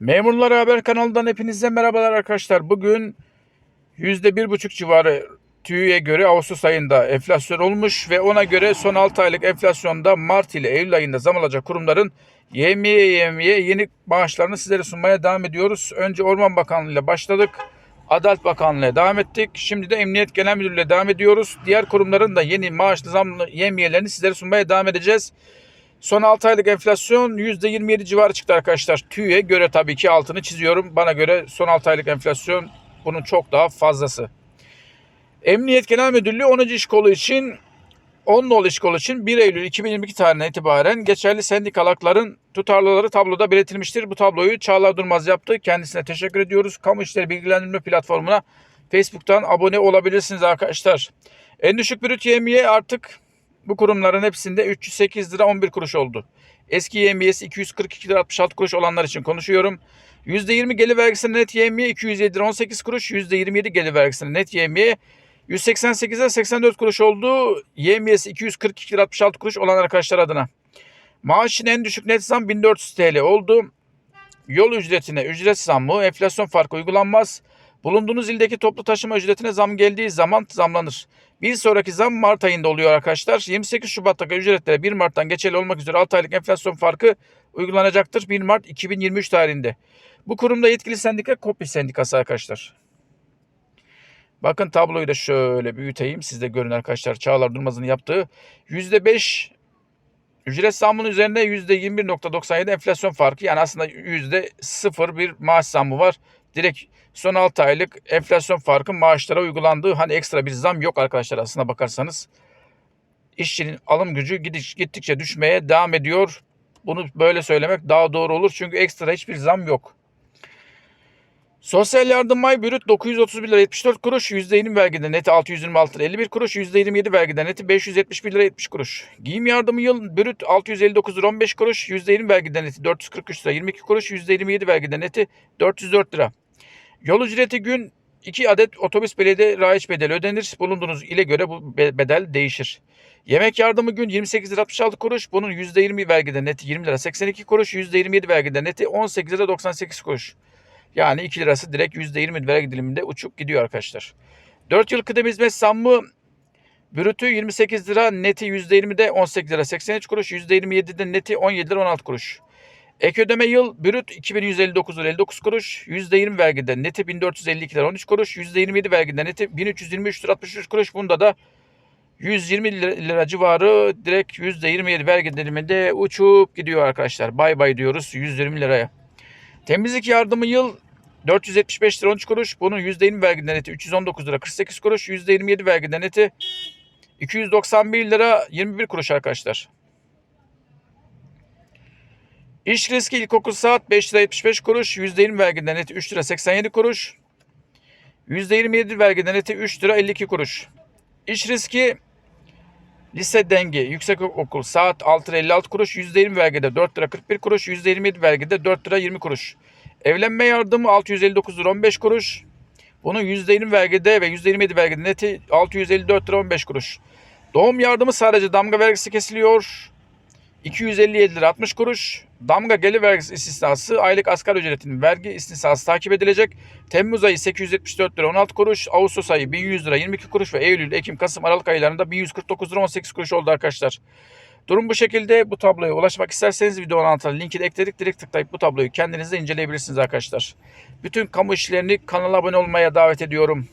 Memurlar Haber kanalından hepinize merhabalar arkadaşlar. Bugün %1,5 civarı TÜİ'ye göre Ağustos ayında enflasyon olmuş ve ona göre son 6 aylık enflasyonda Mart ile Eylül ayında zam alacak kurumların yemiye yemiye yeni maaşlarını sizlere sunmaya devam ediyoruz. Önce Orman Bakanlığı ile başladık. Adalet Bakanlığı'na devam ettik. Şimdi de Emniyet Genel Müdürlüğü'yle devam ediyoruz. Diğer kurumların da yeni maaşlı zamlı yemiyelerini sizlere sunmaya devam edeceğiz. Son 6 aylık enflasyon %27 civarı çıktı arkadaşlar. TÜİ'ye göre tabii ki altını çiziyorum. Bana göre son 6 aylık enflasyon bunun çok daha fazlası. Emniyet Genel Müdürlüğü 10. iş kolu için 10 nolu iş kolu için 1 Eylül 2022 tarihinden itibaren geçerli sendikal hakların tutarlıları tabloda belirtilmiştir. Bu tabloyu Çağlar Durmaz yaptı. Kendisine teşekkür ediyoruz. Kamu İşleri Bilgilendirme Platformu'na Facebook'tan abone olabilirsiniz arkadaşlar. En düşük brüt yemiye artık bu kurumların hepsinde 308 lira 11 kuruş oldu. Eski yemiyesi 242 lira 66 kuruş olanlar için konuşuyorum. %20 gelir vergisine net yemiye 207 lira 18 kuruş. %27 gelir vergisine net yemiye 188 lira 84 kuruş oldu. Yemiyesi 242 lira 66 kuruş olan arkadaşlar adına. Maaşın en düşük net zam 1400 TL oldu. Yol ücretine ücret zammı, enflasyon farkı uygulanmaz. Bulunduğunuz ildeki toplu taşıma ücretine zam geldiği zaman zamlanır. Bir sonraki zam Mart ayında oluyor arkadaşlar. 28 Şubat'taki ücretlere 1 Mart'tan geçerli olmak üzere 6 aylık enflasyon farkı uygulanacaktır 1 Mart 2023 tarihinde. Bu kurumda yetkili sendika KOPİ sendikası arkadaşlar. Bakın tabloyu da şöyle büyüteyim. Siz de görün arkadaşlar. Çağlar Durmaz'ın yaptığı %5 ücret zammının üzerinde %21.97 enflasyon farkı. Yani aslında %0 bir maaş zammı var. Direkt son 6 aylık enflasyon farkı maaşlara uygulandığı hani ekstra bir zam yok arkadaşlar aslına bakarsanız. İşçinin alım gücü gidiş, gittikçe düşmeye devam ediyor. Bunu böyle söylemek daha doğru olur. Çünkü ekstra hiçbir zam yok. Sosyal yardım ay bürüt 931 lira 74 kuruş. %20 vergiden neti 626 lira 51 kuruş. %27 vergiden neti 571 lira 70 kuruş. Giyim yardımı yıl bürüt 659 lira 15 kuruş. %20 vergiden neti 443 lira 22 kuruş. %27 vergiden neti 404 lira. Yol ücreti gün 2 adet otobüs belediye raiç bedeli ödenir. Bulunduğunuz ile göre bu bedel değişir. Yemek yardımı gün 28 lira 66 kuruş. Bunun %20 vergiden neti 20 lira 82 kuruş. %27 vergiden neti 18 lira 98 kuruş. Yani 2 lirası direkt %20 vergi diliminde uçup gidiyor arkadaşlar. 4 yıl kıdem hizmet zammı brütü 28 lira, neti %20'de 18 lira 83 kuruş, %27'de neti 17 lira 16 kuruş. Ek ödeme yıl brüt 2159 lira 59 kuruş, %20 vergiden neti 1452 lira 13 kuruş, %27 vergiden neti 1323 lira 63 kuruş. Bunda da 120 lira, civarı direkt %27 vergi diliminde uçup gidiyor arkadaşlar. Bay bay diyoruz 120 liraya. Temizlik yardımı yıl 475 lira 13 kuruş. Bunun %20 vergi neti 319 lira 48 kuruş. %27 vergi neti 291 lira 21 kuruş arkadaşlar. İş riski ilkokul saat 5 lira 75 kuruş. %20 vergi neti 3 lira 87 kuruş. %27 vergi neti 3 lira 52 kuruş. İş riski Lise dengi yüksek okul saat 6 lira 56 kuruş, %20 vergide 4 lira 41 kuruş, %27 vergide 4 lira 20 kuruş. Evlenme yardımı 659 lira 15 kuruş. Bunun %20 vergide ve %27 vergide neti 654 lira 15 kuruş. Doğum yardımı sadece damga vergisi kesiliyor. 257 lira 60 kuruş. Damga gelir vergisi istisnası aylık asgari ücretinin vergi istisnası takip edilecek. Temmuz ayı 874 lira 16 kuruş. Ağustos ayı 1100 lira 22 kuruş ve Eylül, Ekim, Kasım, Aralık aylarında 1149 lira 18 kuruş oldu arkadaşlar. Durum bu şekilde. Bu tabloya ulaşmak isterseniz videonun altına linki de ekledik. Direkt tıklayıp bu tabloyu kendiniz de inceleyebilirsiniz arkadaşlar. Bütün kamu işlerini kanala abone olmaya davet ediyorum.